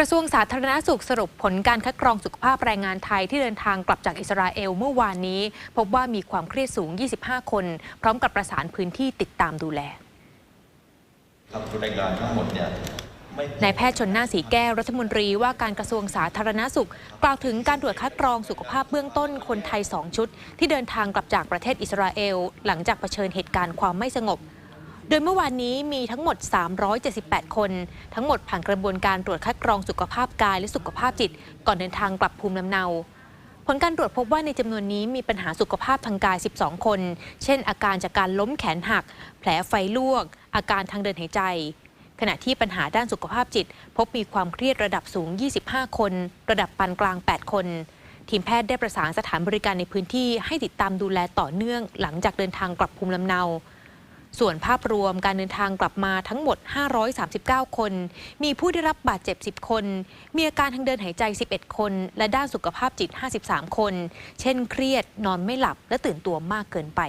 กระทรวงสาธารณสุขสรุปผลการคัดกรองสุขภาพแรงงานไทยที่เดินทางกลับจากอิสราเอลเมื่อวานนี้ พบว่ามีความเครียดสูง 25 คน พร้อมกับประสานพื้นที่ติดตามดูแลครับรายงานทั้งหมดเนี่ยไม่นายแพทย์ชนน่านสีแก้วรัฐมนตรีว่าการกระทรวงสาธารณสุข กล่าวถึงการตรวจคัดกรองสุขภาพเบื้องต้นคนไทย 2 ชุด ที่เดินทางกลับจากประเทศอิสราเอล หลังจากเผชิญเหตุการณ์ความไม่สงบ โดยเมื่อวานนี้มีทั้งหมด 378 คน ทั้งหมดผ่านกระบวนการตรวจคัดกรองสุขภาพกายและสุขภาพจิต ก่อนเดินทางกลับภูมิลำเนาผลการตรวจพบว่าในจำนวนนี้มีปัญหาสุขภาพทางกาย 12 คน เช่น อาการจากการล้มแขนหัก แผลไฟลวก อาการทางเดินหายใจ ขณะที่ปัญหาด้านสุขภาพจิต พบมีความเครียดระดับสูง 25 คน ระดับปานกลาง 8 คน ทีมแพทย์ได้ประสานสถานบริการในพื้นที่ให้ติดตามดูแลต่อเนื่องหลังจากเดินทางกลับภูมิลำเนา ส่วนภาพรวมการเดินทางกลับมาทั้งหมด 539 คน มีผู้ได้รับบาดเจ็บ 10 คน มีอาการทางเดินหายใจ 11 คน และด้านสุขภาพจิต 53 คน เช่นเครียด นอนไม่หลับ และตื่นตัวมากเกินไป